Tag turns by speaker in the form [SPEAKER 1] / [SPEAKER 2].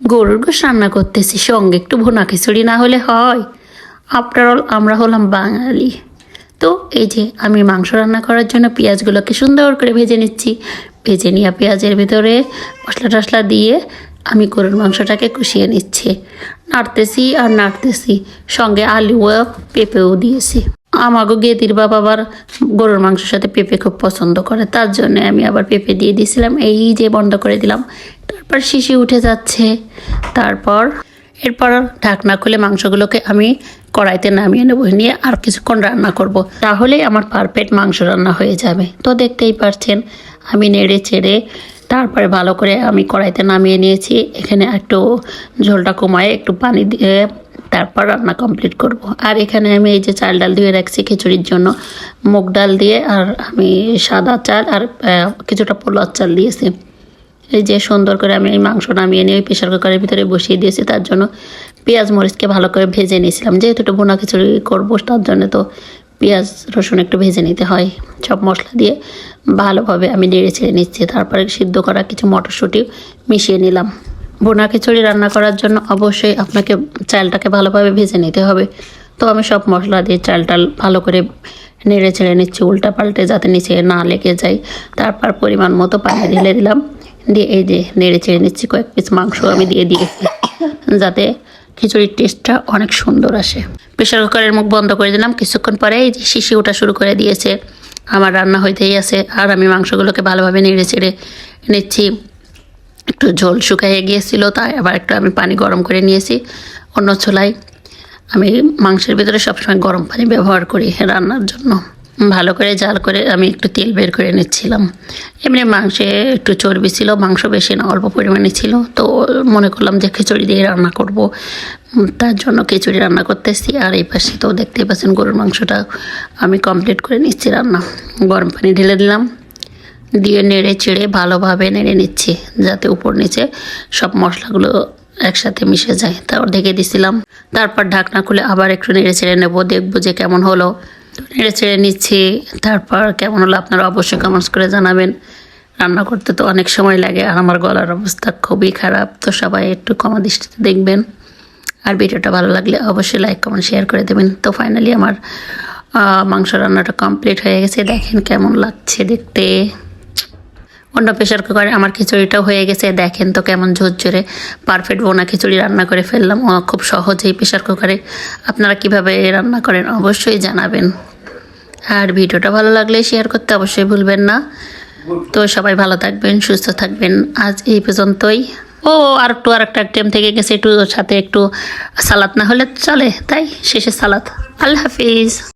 [SPEAKER 1] গরুর গোশ রান্না করতেছি, সঙ্গে একটু ভোনা খিচুড়ি না হলে হয়। আফটার অল আমরা হলাম বাঙালি। তো এই যে আমি মাংস রান্না করার জন্য পেঁয়াজগুলোকে সুন্দর করে ভেজে নিচ্ছি। ভেজে নেওয়া পেঁয়াজের ভিতরে মশলা টশলা দিয়ে আমি গরুর মাংসটাকে কষিয়ে নিচ্ছি। নাড়তেছি আর নাড়তেছি। সঙ্গে আলু ও পেঁপেও দিয়েছি। আমাগো গেদির বাবা আবার গরুর মাংসের সাথে পেঁপে খুব পছন্দ করে। তার জন্য আমি আবার পেঁপে দিয়ে দিয়েছিলাম। এই যে বন্ধ করে দিলাম। তারপর শিশি উঠে যাচ্ছে তারপর এরপর ঢাকনা খুলে মাংসগুলোকে আমি কড়াইতে নামিয়ে নেব, নিয়ে আর কিছুক্ষণ রান্না করব। তাহলেই আমার পারফেক্ট মাংস রান্না হয়ে যাবে তো দেখতেই পারছেন, আমি নেড়ে চেড়ে তারপরে ভালো করে আমি কড়াইতে নামিয়ে নিয়েছি এখানে একটু ঝোলটা কমায় একটু পানি দিয়ে তারপর রান্না কমপ্লিট করব। আর এখানে আমি এই যে চাল ডাল দিয়ে রাখছি খিচুড়ির জন্য, মুগ ডাল দিয়ে আর আমি সাদা চাল আর কিছুটা পোলার চাল দিয়েছি এই যে সুন্দর করে আমি এই মাংস নামিয়ে নিয়ে ওই প্রেশার কুকারের ভিতরে বসিয়ে দিয়েছি, তার জন্য পেঁয়াজ মরিচকে ভালো করে ভেজে নিয়েছিলাম। যেহেতু একটু বোনা খিচুড়ি করব, তার জন্য তো পেঁয়াজ, রসুন একটু ভেজে নিতে হয়। সব মশলা দিয়ে ভালোভাবে আমি নেড়ে ছেড়ে নিচ্ছি। তারপরে সিদ্ধ করা কিছু মটরশুঁটি মিশিয়ে নিলাম। বোনা খিচুড়ি রান্না করার জন্য অবশ্যই আপনাকে চালটাকে ভালোভাবে ভেজে নিতে হবে। তো আমি সব মশলা দিয়ে চাল টাল ভালো করে নেড়ে ছেড়ে নিচ্ছি উল্টা পাল্টে যাতে নিচে না লেগে যায়। তারপর পরিমাণ মতো পানি ঢেলে দিলাম। দিয়ে এই যে নেড়ে চেড়ে নিচ্ছি, কয়েক পিস মাংস আমি দিয়ে দিয়েছি, যাতে খিচুড়ির টেস্টটা অনেক সুন্দর আসে। প্রেশার কুকারের মুখ বন্ধ করে দিলাম, কিছুক্ষণ পরে এই যে শিশি ওঠা শুরু করে দিয়েছে। আমার রান্না হইতেই আছে, আর আমি মাংসগুলোকে ভালোভাবে নেড়ে চেড়ে নিচ্ছি। একটু ঝোল শুকাইয়ে গিয়েছিল, তাই আবার একটু আমি পানি গরম করে নিয়েছি। অন্য চুলায় আমি মাংসের ভিতরে সবসময় গরম পানি ব্যবহার করি রান্নার জন্য। ভালো করে জাল করে আমি একটু তেল বের করে নিচ্ছিলাম। এমনি মাংসে একটু চর্বি ছিল, মাংস বেশি না, অল্প পরিমাণে ছিল। তো মনে করলাম যে খিচুড়ি দিয়ে রান্না করব। তার জন্য খিচুড়ি রান্না করতেছি। আর এই পাশে তো দেখতেই পাচ্ছেন গরুর মাংসটা আমি কমপ্লিট করে নিচ্ছি রান্না। গরম পানি ঢেলে দিলাম। দিয়ে নেড়ে চেড়ে ভালোভাবে নেড়ে নিচ্ছি, যাতে উপর নিচে সব মশলাগুলো একসাথে মিশে যায়। তারপর ঢেকে দিছিলাম। তারপর ঢাকনা খুলে আবার একটু নেড়ে চেড়ে নেব। দেখব যে কেমন হলো। নেড়ে চেড়ে নিচ্ছি। তারপর কেমন হলো আপনারা অবশ্যই কমেন্টস করে জানাবেন। রান্না করতে তো অনেক সময় লাগে, আর আমার গলার অবস্থা খুবই খারাপ। তো সবাই একটু কমা দৃষ্টিতে দেখবেন। আর ভিডিওটা ভালো লাগলে অবশ্যই লাইক কমেন্ট শেয়ার করে দেবেন। তো ফাইনালি আমার মাংস রান্নাটা কমপ্লিট হয়ে গেছে। দেখেন কেমন লাগছে দেখতে। অন্য প্রেশার কুকারে আমার খিচুড়িটাও হয়ে গেছে। দেখেন তো কেমন ঝরঝরে পারফেক্ট বোনা খিচুড়ি রান্না করে ফেললাম। খুব সহজেই প্রেশার কুকারে। আপনারা কীভাবে রান্না করেন অবশ্যই জানাবেন। আর ভিডিওটা ভালো লাগলে শেয়ার করতে অবশ্যই ভুলবেন না। তো সবাই ভালো থাকবেন, সুস্থ থাকবেন। আজ এই পর্যন্তই। ও, আর একটু, আর একটা টাইম থেকে গেছে একটু সাথে একটু সালাদ না হলে চলে, তাই শেষে সালাদ। আল্লাহ হাফিজ।